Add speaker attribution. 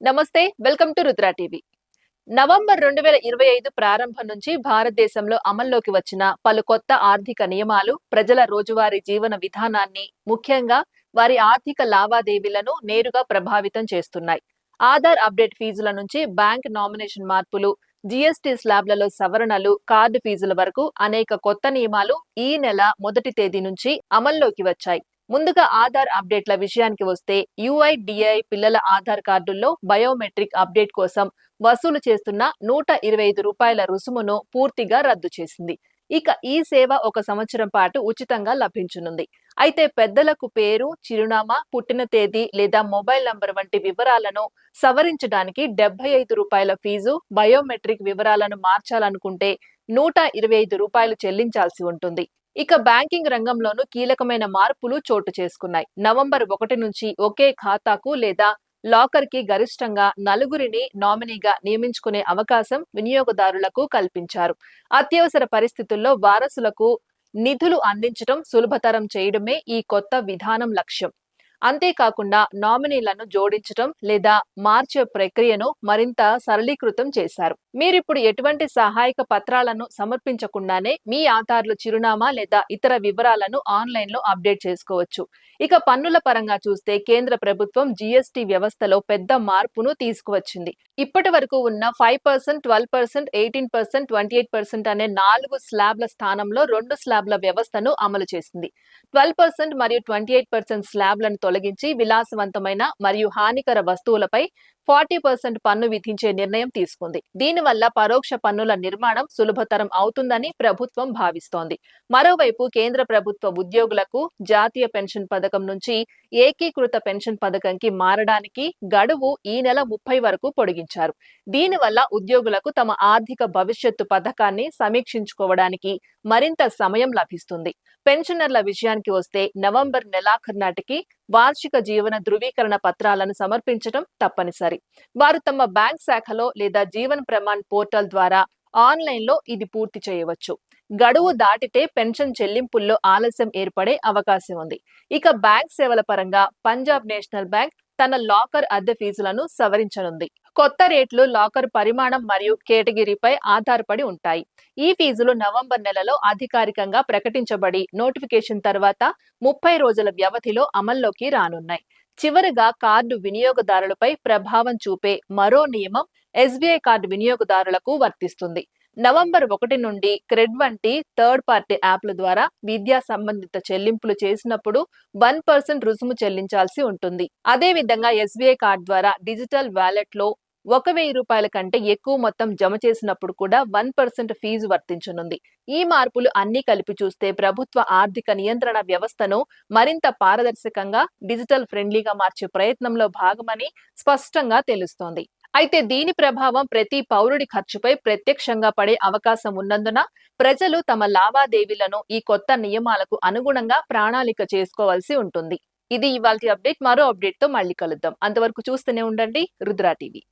Speaker 1: నమస్తే welcome to Rudra TV. November రెండు వేల ఇరవై ఐదు ప్రారంభం నుంచి భారతదేశంలో అమల్లోకి వచ్చిన పలు కొత్త ఆర్థిక నియమాలు ప్రజల రోజువారీ జీవన విధానాన్ని ముఖ్యంగా వారి ఆర్థిక లావాదేవీలను నేరుగా ప్రభావితం చేస్తున్నాయి. ఆధార్ అప్డేట్ ఫీజుల నుంచి బ్యాంక్ నామినేషన్ మార్పులు జీఎస్టీ స్లాబ్లలో సవరణలు కార్డు ఫీజుల వరకు అనేక కొత్త నియమాలు ఈ నెల మొదటి తేదీ నుంచి అమల్లోకి వచ్చాయి. ముందుగా ఆధార్ అప్డేట్ల విషయానికి వస్తే యుఐడిఐ పిల్లల ఆధార్ కార్డుల్లో బయోమెట్రిక్ అప్డేట్ కోసం వసూలు చేస్తున్న నూట ఇరవై ఐదు రూపాయల రుసుమును పూర్తిగా రద్దు చేసింది. ఇక ఈ సేవ ఒక సంవత్సరం పాటు ఉచితంగా లభించనుంది. అయితే పెద్దలకు పేరు చిరునామా పుట్టిన తేదీ లేదా మొబైల్ నంబర్ వంటి వివరాలను సవరించడానికి డెబ్బై ఐదు రూపాయల ఫీజు బయోమెట్రిక్ వివరాలను మార్చాలనుకుంటే నూట ఇరవై ఐదు రూపాయలు చెల్లించాల్సి ఉంటుంది. ఇక బ్యాంకింగ్ రంగంలోనూ కీలకమైన మార్పులు చోటు చేసుకున్నాయి. నవంబర్ ఒకటి నుంచి ఒకే ఖాతాకు లేదా లాకర్కి గరిష్టంగా నలుగురిని నామినీగా నియమించుకునే అవకాశం వినియోగదారులకు కల్పించారు. అత్యవసర పరిస్థితుల్లో వారసులకు నిధులు అందించడం సులభతరం చేయడమే ఈ కొత్త విధానం లక్ష్యం. అంతేకాకుండా నామినీలను జోడించడం లేదా మార్చే ప్రక్రియను మరింత సరళీకృతం చేశారు. మీరిప్పుడు ఎటువంటి సహాయక పత్రాలను సమర్పించకుండానే మీ ఆధార్లు చిరునామా లేదా ఇతర వివరాలను ఆన్లైన్లో అప్డేట్ చేసుకోవచ్చు. ఇక పన్నుల పరంగా చూస్తే కేంద్ర ప్రభుత్వం జీఎస్టీ వ్యవస్థలో పెద్ద మార్పును తీసుకువచ్చింది. ఇప్పటి వరకు ఉన్న five percent twelve percent eighteen percent twenty eight percent అనే నాలుగు స్లాబ్ల స్థానంలో రెండు స్లాబ్ల వ్యవస్థను అమలు చేసింది. ట్వెల్వ్ పర్సెంట్ మరియు ట్వంటీ ఎయిట్ పర్సెంట్ స్లాబ్లను తొలగించి విలాసవంతమైన మరియు హానికర వస్తువులపై ఫార్టీ పర్సెంట్ పన్ను విధించే నిర్ణయం తీసుకుంది. దీనివల్ల పరోక్ష పన్నుల నిర్మాణం సులభతరం అవుతుందని ప్రభుత్వం భావిస్తోంది. మరోవైపు కేంద్ర ప్రభుత్వ ఉద్యోగులకు జాతీయ పెన్షన్ పథకం నుంచి ఏకీకృత పెన్షన్ పథకంకి మారడానికి గడువు ఈ నెల ముప్పై వరకు పొడిగించారు. దీనివల్ల ఉద్యోగులకు తమ ఆర్థిక భవిష్యత్తు పథకాన్ని సమీక్షించుకోవడానికి మరింత సమయం లభిస్తుంది. పెన్షనర్ల విషయానికి వస్తే నవంబర్ నెలాఖరు నాటికి వార్షిక జీవన ధృవీకరణ పత్రాలను సమర్పించడం తప్పనిసరి. వారు తమ బ్యాంక్ శాఖలో లేదా జీవన్ ప్రమాణ్ పోర్టల్ ద్వారా ఆన్లైన్లో ఇది పూర్తి చేయవచ్చు. గడువు దాటితే పెన్షన్ చెల్లింపుల్లో ఆలస్యం ఏర్పడే అవకాశం ఉంది. ఇక బ్యాంక్ సేవల పరంగా పంజాబ్ నేషనల్ బ్యాంక్ తన లాకర్ అద్దె ఫీజులను సవరించనుంది. కొత్త రేట్లు లాకర్ పరిమాణం మరియు కేటగిరీపై ఆధారపడి ఉంటాయి. ఈ ఫీజులు నవంబర్ నెలలో అధికారికంగా ప్రకటించబడి నోటిఫికేషన్ తర్వాత ముప్పై రోజుల వ్యవధిలో అమల్లోకి రానున్నాయి. చివరగా కార్డు వినియోగదారులపై ప్రభావం చూపే మరో నియమం ఎస్బీఐ కార్డు వినియోగదారులకు వర్తిస్తుంది. నవంబర్ ఒకటి నుండి క్రెడ్ వంటి థర్డ్ పార్టీ యాప్ల ద్వారా విద్యా సంబంధిత చెల్లింపులు చేసినప్పుడు వన్ పర్సెంట్ రుసుము చెల్లించాల్సి ఉంటుంది. అదే విధంగా ఎస్బీఐ కార్డ్ ద్వారా డిజిటల్ వ్యాలెట్లో ఒక వెయ్యి రూపాయల కంటే ఎక్కువ మొత్తం జమ చేసినప్పుడు కూడా వన్ పర్సెంట్ ఫీజు వర్తించనుంది. ఈ మార్పులు అన్ని కలిపి చూస్తే ప్రభుత్వ ఆర్థిక నియంత్రణ వ్యవస్థను మరింత పారదర్శకంగా డిజిటల్ ఫ్రెండ్లీగా మార్చే ప్రయత్నంలో భాగమని స్పష్టంగా తెలుస్తోంది. అయితే దీని ప్రభావం ప్రతి పౌరుడి ఖర్చుపై ప్రత్యక్షంగా పడే అవకాశం ఉన్నందున ప్రజలు తమ లావాదేవీలను ఈ కొత్త నియమాలకు అనుగుణంగా ప్రణాళిక చేసుకోవాల్సి ఉంటుంది. ఇది ఇవాళ అప్డేట్. మరో అప్డేట్తో మళ్ళీ కలుద్దాం. అంతవరకు చూస్తూనే ఉండండి. రుద్రా టీవీ.